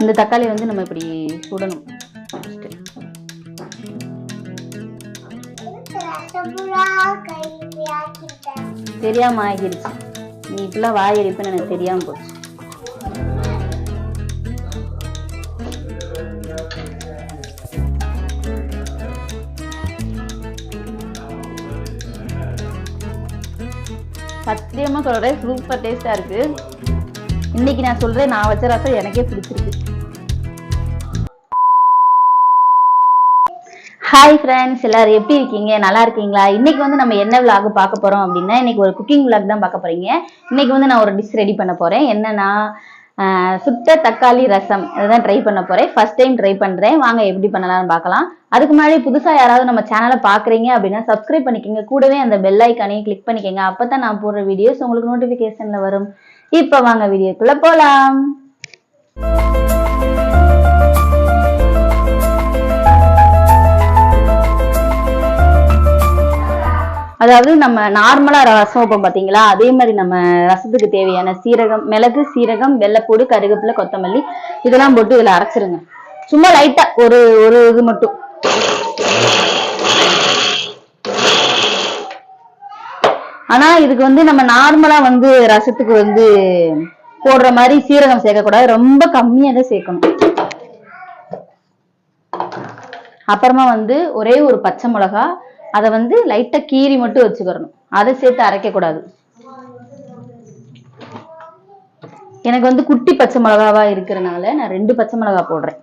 இந்த தக்காளி வந்து நம்ம இப்படி சுடணும். தெரியாம ஆகிருச்சு. நீ இப்பெல்லாம் வாய் எனக்கு தெரியாம போச்சு. சத்தியமா சொல்றேன் சூப்பர் டேஸ்டா இருக்கு. இன்னைக்கு நான் சொல்றேன் நான் வச்ச ரசம் எனக்கே பிடிச்சிருக்கு. ஹாய் ஃப்ரெண்ட்ஸ் எல்லாரும் எப்படி இருக்கீங்க? நல்லா இருக்கீங்களா? இன்னைக்கு வந்து நம்ம என்ன விலாக் பார்க்க போறோம் அப்படின்னா இன்னைக்கு ஒரு குக்கிங் விலாக் தான் பார்க்க போறீங்க. இன்னைக்கு வந்து நான் ஒரு டிஷ் ரெடி பண்ண போறேன். என்னன்னா சுட்ட தக்காளி ரசம். இதுதான் ட்ரை பண்ண போறேன். ஃபர்ஸ்ட் டைம் ட்ரை பண்றேன். வாங்க எப்படி பண்ணலாம்னு பார்க்கலாம். அதுக்கு முன்னாடி புதுசா யாராவது நம்ம சேனலை பாக்குறீங்க அப்படின்னா சப்ஸ்கிரைப் பண்ணிக்கோங்க. கூடவே அந்த பெல் ஐக்கானையும் கிளிக் பண்ணிக்கோங்க. அப்பதான் நான் போடுற வீடியோஸ் உங்களுக்கு நோட்டிபிகேஷன்ல வரும். இப்போ வாங்க வீடியோக்குள்ள போலாம். அதாவது நம்ம நார்மலா ரசம் வைப்போம் பாத்தீங்களா? அதே மாதிரி நம்ம ரசத்துக்கு தேவையான சீரகம் மிளகு சீரகம் வெள்ளைப்பூடு கருவேப்பிலை கொத்தமல்லி இதெல்லாம் போட்டு இதுல அரைச்சிருங்க. சும்மா லைட்டா ஒரு ஒரு இது மட்டும். ஆனா இதுக்கு வந்து நம்ம நார்மலா வந்து ரசத்துக்கு வந்து போடுற மாதிரி சீரகம் சேர்க்கக்கூடாது. ரொம்ப கம்மியாக தான் சேர்க்கணும். அப்புறமா வந்து ஒரே ஒரு பச்சை மிளகா அதை வந்து லைட்டா கீறி மட்டும் வச்சுக்கிறணும். அதை சேர்த்து அரைக்க கூடாது. எனக்கு வந்து குட்டி பச்சை மிளகாவா இருக்கிறனால நான் ரெண்டு பச்சை மிளகா போடுறேன்.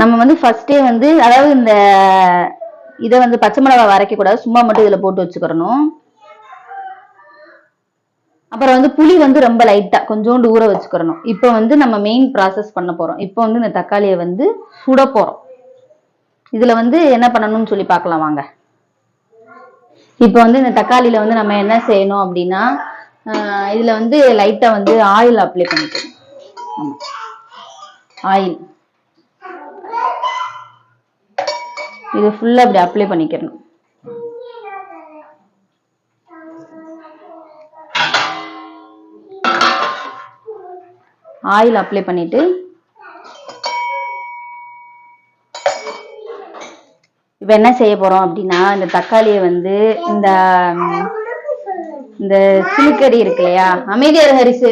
நம்ம வந்து ஃபர்ஸ்டே வந்து அதாவது இந்த இதை வந்து பச்சை மிளகா வரைக்க கூடாது. சும்மா மட்டும் இதுல போட்டு வச்சுக்கிறணும். அப்புறம் வந்து புளி வந்து ரொம்ப லைட்டா கொஞ்சோண்டு ஊற வச்சுக்கிறணும். இப்போ வந்து நம்ம மெயின் ப்ராசஸ் பண்ண போறோம். இப்போ வந்து இந்த தக்காளியை வந்து சுட போறோம். இதுல வந்து என்ன பண்ணணும்னு சொல்லி பார்க்கலாம் வாங்க. இப்போ வந்து இந்த தக்காளியில வந்து நம்ம என்ன செய்யணும் அப்படின்னா இதில் இதுல வந்து லைட்டா வந்து ஆயில் அப்ளை பண்ணிக்கணும். ஆயில் இது ஃபுல்லா அப்படி அப்ளை பண்ணிக்கிறணும் ஆயில் அப்ளை பண்ணிட்டு இப்போ என்ன செய்ய போறோம் அப்படின்னா இந்த தக்காளியை வந்து இந்த இந்த சிலுக்கறி இருக்கு இல்லையா? அமைதியாக ஹரிசு.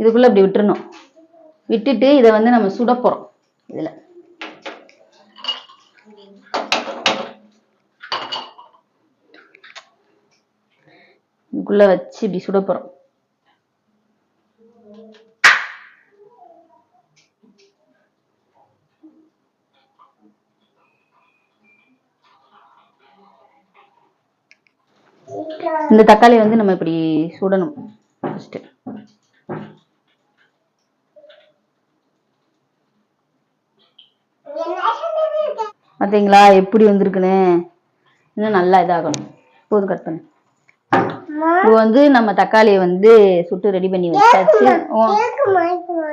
இதுக்குள்ள இப்படி விட்டுறணும். விட்டுட்டு இதை வந்து நம்ம சுட போகிறோம் இதுல. இதுக்குள்ள வச்சு இப்படி சுட போகிறோம் இந்த தக்காளி வந்து நம்ம இப்படி சுடணும் ஃபஸ்ட்டு பாத்தீங்களா? எப்படி வந்திருக்குன்னு? இன்னும் நல்லா இதாகணும். போதும் கட் பண்ணு. இப்போ வந்து நம்ம தக்காளியை வந்து சுட்டு ரெடி பண்ணி வச்சாச்சு.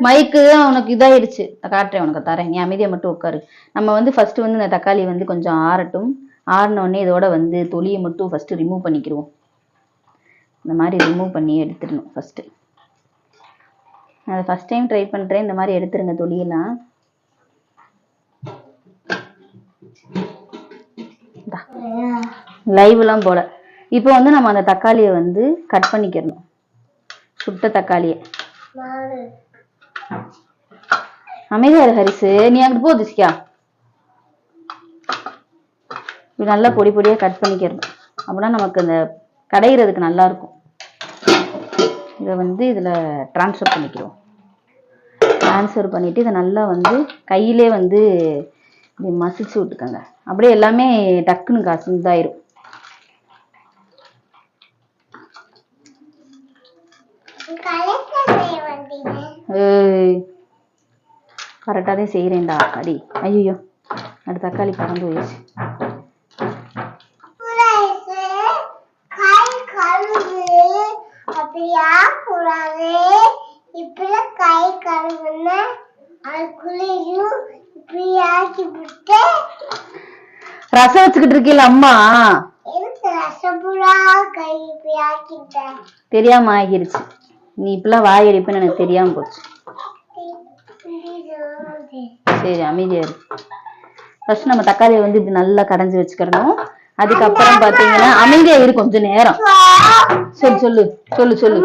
மைக்கு தான் உனக்கு இதாயிடுச்சு. காட்டுறேன் உனக்கு தரேன். நீ அமைதியை மட்டும் உட்காரு. நம்ம வந்து ஃபர்ஸ்ட் வந்து இந்த தக்காளி வந்து கொஞ்சம் ஆறட்டும். ஆறின உடனே இதோட வந்து தொலியை மட்டும் ஃபர்ஸ்ட் ரிமூவ் பண்ணிக்கிருவோம். இந்த மாதிரி ரிமூவ் பண்ணி எடுத்துடணும் ஃபர்ஸ்ட் நான் ஃபர்ஸ்ட் டைம் ட்ரை பண்றேன். இந்த மாதிரி எடுத்துருங்க தொலியெல்லாம். லைவ்லாம் போல. இப்போ வந்து நம்ம அந்த தக்காளியை வந்து கட் பண்ணிக்கிறணும் சுட்ட தக்காளியை. அமைதியா ஹரிசு. நீ அங்கிட்டு போ திசிகா நல்லா பொடி பொடியா கட் பண்ணிக்கிறணும். அப்படின்னா நமக்கு அந்த கடையிறதுக்கு நல்லா இருக்கும். இதை வந்து இதுல ட்ரான்ஸ்ஃபர் பண்ணிக்கிறோம். ட்ரான்ஸ்ஃபர் பண்ணிட்டு இதை நல்லா வந்து கையிலே வந்து இப்படி மசிச்சு விட்டுக்கோங்க. அப்படியே எல்லாமே டக்குன்னு காசு இதாயிரும். கரெக்டாக தான் செய்கிறேன்டா அடி. ஐயோ அடுத்த தக்காளி பறந்து போயிடுச்சு கை கழுவு அப்படியா? கூடாது. இப்படி கை கழுவுன அதுக்குள்ளேயும் இப்படியா ஆக்கி விட்டு. ரசம் வச்சுக்கிட்டு இருக்கீல்ல அம்மா? எனக்கு ரசபுரா கை இப்படி ஆக்கிட்டேன் தெரியாம ஆகிருச்சு. நீ இப்பெல்லாம் வாய் அடிப்புன்னு எனக்கு தெரியாம போச்சு. சரி அமைதியா இரு. ஃபர்ஸ்ட் நம்ம தக்காளியை வந்து இப்படி நல்லா கடைஞ்சி வச்சுக்கிடணும் அதுக்கப்புறம் பாத்தீங்கன்னா அமைதியா இரு கொஞ்ச நேரம். சொல்லு சொல்லு சொல்லு சொல்லு.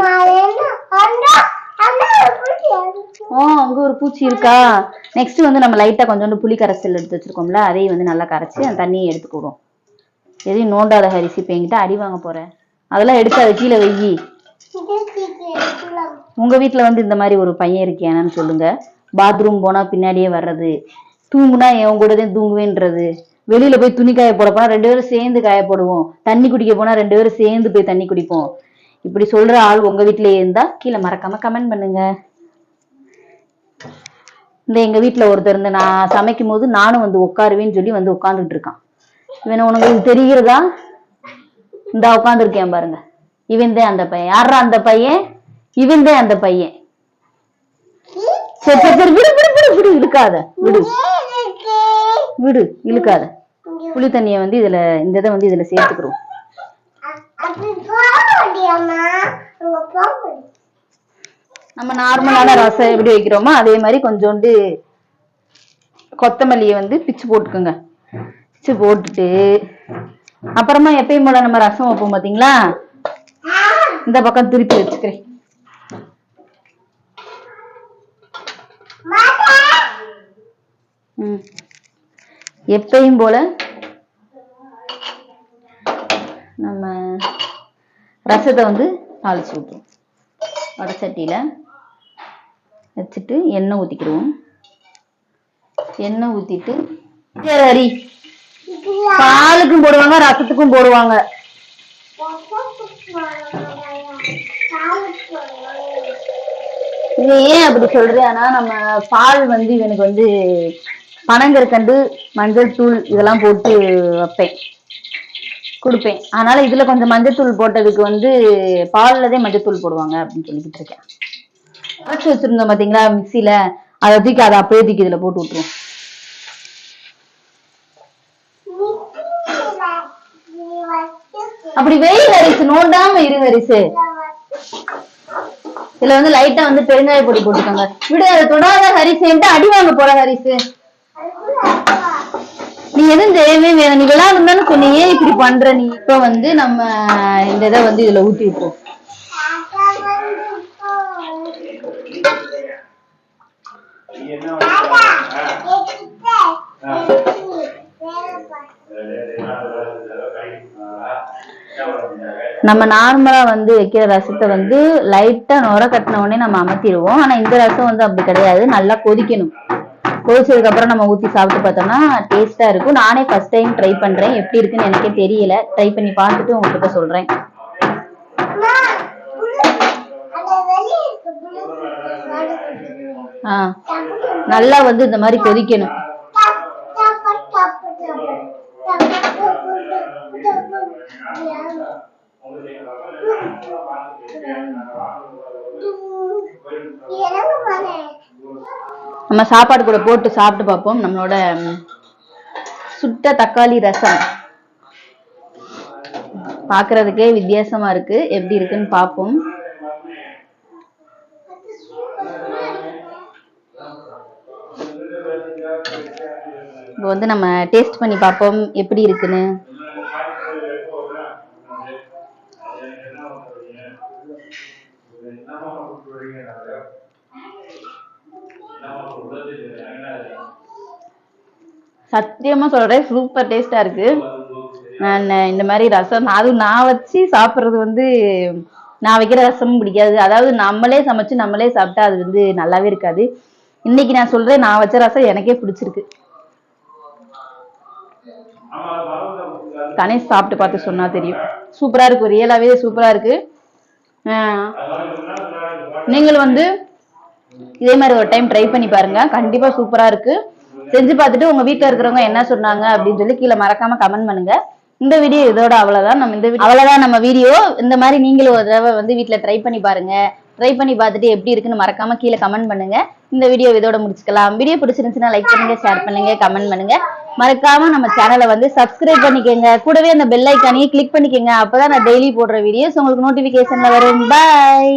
ஓ அங்க ஒரு பூச்சி இருக்கா? நெக்ஸ்ட் வந்து நம்ம லைட்டா கொஞ்சோண்டு புளி கரைசல் எடுத்து வச்சிருக்கோம்ல அதையும் வந்து நல்லா கரைச்சி அந்த தண்ணியை எடுத்துக்கிடுவோம் எதையும் நோண்டாத ஹரிசி இப்ப என்கிட்ட அடி வாங்க போறேன் அதெல்லாம் எடுக்காத கீழே வெயி. உங்க வீட்ல வந்து இந்த மாதிரி ஒரு பையன் இருக்கியானு சொல்லுங்க. பாத்ரூம் போனா பின்னாடியே வர்றது. தூங்குனா என் கூட தான் தூங்குவேன்றது. வெளியில போய் துணி காய போட போனா ரெண்டு பேரும் சேர்ந்து காய போடுவோம் தண்ணி குடிக்க போனா ரெண்டு பேரும் சேர்ந்து போய் தண்ணி குடிப்போம். இப்படி சொல்ற ஆள் உங்க வீட்லயே இருந்தா கீழே மறக்காம கமெண்ட் பண்ணுங்க. இந்த எங்க வீட்டுல ஒருத்தர் இருந்து நான் சமைக்கும் போது நானும் வந்து உட்காருவேன்னு சொல்லி வந்து உட்கார்ந்துட்டு இருக்கான். இவன் உனக்கு தெரிகிறதா? இந்த உட்காந்துருக்கேன் பாருங்க. இவன் தான் அந்த பையன். யாரா அந்த பையன்? இவன் தான் அந்த பையன். சரி சரி சரி விடு விடு விடு விடு விடு. விடு இழுக்காத. புளி தண்ணியை வந்து இதுல இந்த இதை வந்து இதுல சேர்த்துக்கிறோம். நம்ம நார்மலான ரசம் எப்படி வைக்கிறோமோ அதே மாதிரி கொஞ்சோண்டு கொத்தமல்லியை வந்து பிச்சு போட்டுக்கோங்க. பிச்சு போட்டுட்டு அப்புறமா எப்பயும் போல நம்ம ரசம் வைப்போம் பாத்தீங்களா? இந்த பக்கம் திருப்பி வச்சுக்கிறேன். எப்பயும் போல நம்ம ரசத்தை வந்து தாளிச்சு விட்டுருவோம் வடச்சட்டியில வச்சுட்டு எண்ணெய் ஊத்திக்கிடுவோம். எண்ணெய் ஊத்திட்டு சரி, பாலுக்கும் போடுவாங்க ரசத்துக்கும் போடுவாங்க. இது ஏன் அப்படி சொல்றேன்? ஆனா நம்ம பால் வந்து இவனுக்கு வந்து பனங்கற்கண்டு மஞ்சள் தூள் இதெல்லாம் போட்டு வைப்பேன். கொடுப்பேன். அதனால இதுல கொஞ்சம் மஞ்சள் தூள் போட்டதுக்கு வந்து பால்லதே மஞ்சள் தூள் போடுவாங்க அப்படின்னு சொல்லிக்கிட்டு இருக்கேன். அரைச்சு வச்சிருந்தோம் பாத்தீங்களா மிக்சியில. அதை தூக்கி அதை அப்படியே தூக்கி இதுல போட்டு விட்டுருவோம். அப்படி வெயில் அரிசி நோண்டாம இரு அரிசு. இதுல வந்து லைட்டா வந்து பெருங்காய பொடி போட்டுக்கோங்க. விடு அதை தொடாத ஹரிசுன்ட்டு அடி வாங்க போற ஹரிசு நீ எதுவும் தெரியவே வேணும். நீ இருந்தாலும் சொன்னி ஏன் இப்படி பண்ற? நீ இப்ப வந்து நம்ம இந்த இதை வந்து இதுல ஊத்தி விட்டுருவோம் நம்ம நார்மலா வந்து வைக்கிற ரசத்தை வந்து லைட்டா நுர கட்டின உடனே நம்ம அமர்த்திடுவோம். ஆனா இந்த ரசம் வந்து அப்படி கிடையாது. நல்லா கொதிக்கணும். கொதிச்சதுக்கு அப்புறம் நம்ம ஊத்தி சாப்பிட்டு பார்த்தோம்னா டேஸ்டா இருக்கும். நானே ஃபர்ஸ்ட் டைம் ட்ரை பண்றேன். எப்படி இருக்குன்னு எனக்கே தெரியல. ட்ரை பண்ணி பார்த்துட்டு உங்ககிட்ட சொல்றேன். ஆ நல்லா வந்து இந்த மாதிரி கொதிக்கணும். நம்ம சாப்பாடு கூட போட்டு சாப்பிட்டு பார்ப்போம். நம்மளோட சுட்ட தக்காளி ரசம். பாக்குறதுக்கே வித்தியாசமா இருக்கு. எப்படி இருக்குன்னு பார்ப்போம். இப்போ வந்து நம்ம டேஸ்ட் பண்ணி பார்ப்போம். எப்படி இருக்குன்னு. சத்தியமா சொல்றேன் சூப்பர் டேஸ்டா இருக்கு. நான் இந்த மாதிரி ரசம் அதுவும் நான் வச்சு சாப்பிடுறது வந்து நான் வைக்கிற ரசமும் பிடிக்காது. அதாவது நம்மளே சமைச்சு நம்மளே சாப்பிட்டா அது வந்து நல்லாவே இருக்காது. இன்னைக்கு நான் சொல்றேன் நான் வச்ச ரசம் எனக்கே பிடிச்சிருக்கு. கணேஷ் சாப்பிட்டு பார்த்து சொன்னா தெரியும். சூப்பரா இருக்கு ரியலாவே சூப்பரா இருக்கு. ஆஹ் வந்து இதே மாதிரி ஒரு டைம் ட்ரை பண்ணி பாருங்க. கண்டிப்பா சூப்பரா இருக்கு. செஞ்சு பார்த்துட்டு உங்க வீட்டில் இருக்கிறவங்க என்ன சொன்னாங்க அப்படின்னு சொல்லி கீழே மறக்காம கமெண்ட் பண்ணுங்க. இந்த வீடியோ இதோட அவ்வளவுதான். நம்ம இந்த அவ்வளவுதான் நம்ம வீடியோ இந்த மாதிரி நீங்களும் ஒரு தடவை வந்து வீட்டில் ட்ரை பண்ணி பாருங்க. ட்ரை பண்ணி பார்த்துட்டு எப்படி இருக்குன்னு மறக்காம கீழே கமெண்ட் பண்ணுங்க. இந்த வீடியோ இதோட முடிச்சுக்கலாம். வீடியோ பிடிச்சிருந்துச்சுன்னா லைக் பண்ணுங்க ஷேர் பண்ணுங்க கமெண்ட் பண்ணுங்க. மறக்காம நம்ம சேனலை வந்து சப்ஸ்கிரைப் பண்ணிக்கோங்க. கூடவே அந்த பெல் ஐக்கானையும் கிளிக் பண்ணிக்கோங்க. அப்பதான் நான் டெய்லி போடுற வீடியோஸ் உங்களுக்கு நோட்டிபிகேஷன்ல வரும். பாய்